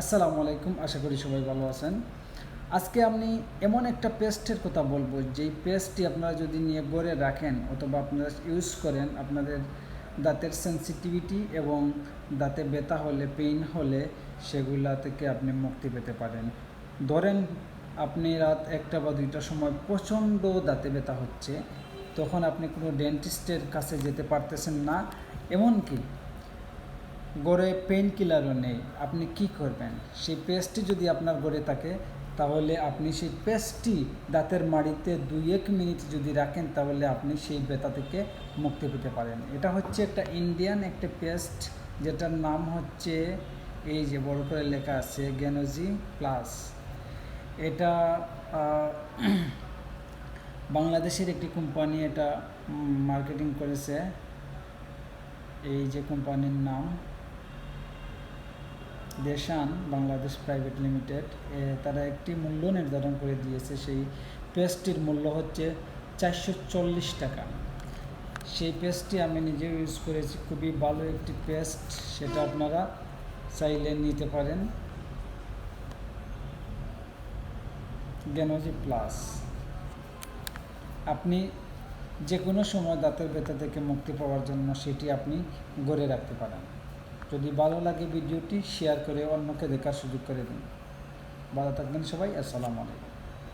আসসালামু আলাইকুম, আশা করি সবাই ভালো আছেন। আজকে আমি এমন একটা পেস্টের কথা বলব, যেই পেস্টটি আপনারা যদি নিয়ে গড়ে রাখেন অথবা আপনারা ইউজ করেন, আপনাদের দাঁতের সেন্সিটিভিটি এবং দাঁতে ব্যথা হলে পেইন হলে, সেগুলা থেকে আপনি মুক্তি পেতে পারেন। ধরেন, আপনি রাত একটা বা দুইটার সময় প্রচণ্ড দাঁতে ব্যথা হচ্ছে, তখন আপনি কোনো ডেন্টিস্টের কাছে যেতে পারতেছেন না। এমনকি গড়ে পেন কিলারও নেই। আপনি কি করবেন? সেই পেস্টটি যদি আপনার গড়ে থাকে, তাহলে আপনি সেই পেস্টটি দাঁতের মাড়িতে দুই এক মিনিট যদি রাখেন, তাহলে আপনি সেই ব্যথা থেকে মুক্তি পেতে পারেন। এটা হচ্ছে একটা ইন্ডিয়ান একটা পেস্ট যেটার নাম হচ্ছে, এই যে বড় করে লেখা আছে গেনোজি প্লাস এটা বাংলাদেশের একটি কোম্পানি এটা মার্কেটিং করেছে। এই যে কোম্পানির নাম দেশান বাংলাদেশ প্রাইভেট লিমিটেড তারা একটি মূল্য নির্ধারণ করে দিয়েছে। সেই পেস্টটির মূল্য হচ্ছে চারশো চল্লিশ টাকা। সেই পেস্টটি আমি নিজেও ইউজ করেছি। খুবই ভালো একটি পেস্ট, সেটা আপনারা চাইলে নিতে পারেন। গেনোজি প্লাস আপনি যে কোনো সময় দাঁতের ব্যথা থেকে মুক্তি পাওয়ার জন্য সেটি আপনি গড়ে রাখতে পারেন। যদি ভালো লাগে ভিডিওটি শেয়ার করে অন্যকে দেখার সুযোগ করে দিন। ভালো থাকবেন সবাই, আসসালামু আলাইকুম।